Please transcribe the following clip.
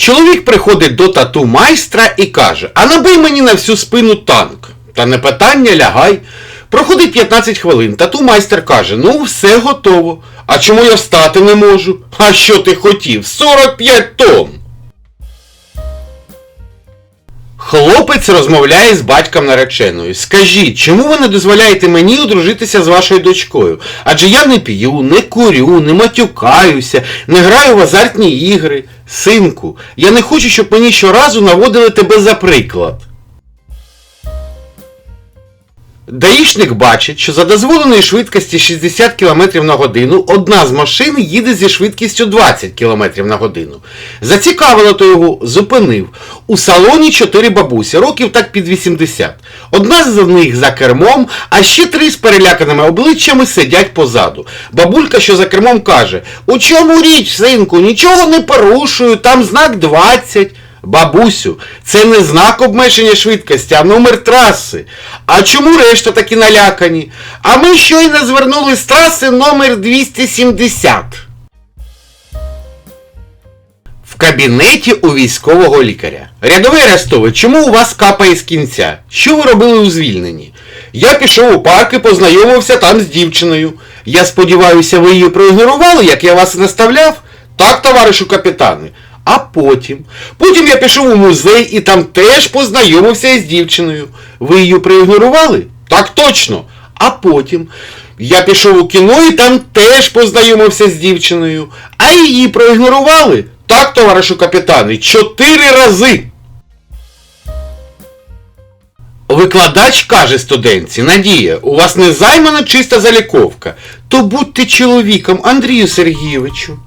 Чоловік приходить до тату майстра і каже: А набий мені на всю спину танк. Та не питання, лягай. Проходить 15 хвилин. Тату майстер каже: Ну, все готово. А чому я встати не можу? А що ти хотів? 45 тонн. Хлопець розмовляє з батьком нареченою. Скажіть, чому ви не дозволяєте мені одружитися з вашою дочкою? Адже я не п'ю, не курю, не матюкаюся, не граю в азартні ігри. Синку, я не хочу, щоб мені щоразу наводили тебе за приклад. Даїшник бачить, що за дозволеної швидкості 60 км на годину одна з машин їде зі швидкістю 20 км на годину. Зацікавило то його, зупинив. У салоні чотири бабусі, років так під 80. Одна з них за кермом, а ще три з переляканими обличчями сидять позаду. Бабулька, що за кермом, каже: У чому річ, синку, нічого не порушую, там знак 20. Бабусю, це не знак обмеження швидкості, а номер траси. А чому решта такі налякані? А ми щойно звернули з траси номер 270. В кабінеті у військового лікаря. Рядовий Арестович, чому у вас капає з кінця? Що ви робили у звільненні? Я пішов у парк і познайомився там з дівчиною. Я сподіваюся, ви її проігнорували, як я вас наставляв? Так, товаришу капітане. А потім. Потім я пішов у музей і там теж познайомився із дівчиною. Ви її проігнорували? Так точно. А потім я пішов у кіно і там теж познайомився з дівчиною. А її проігнорували? Так, товаришу капітане, чотири рази. Викладач каже студентці, Надія, у вас не займана чиста заліковка. То будьте чоловіком, Андрію Сергійовичу.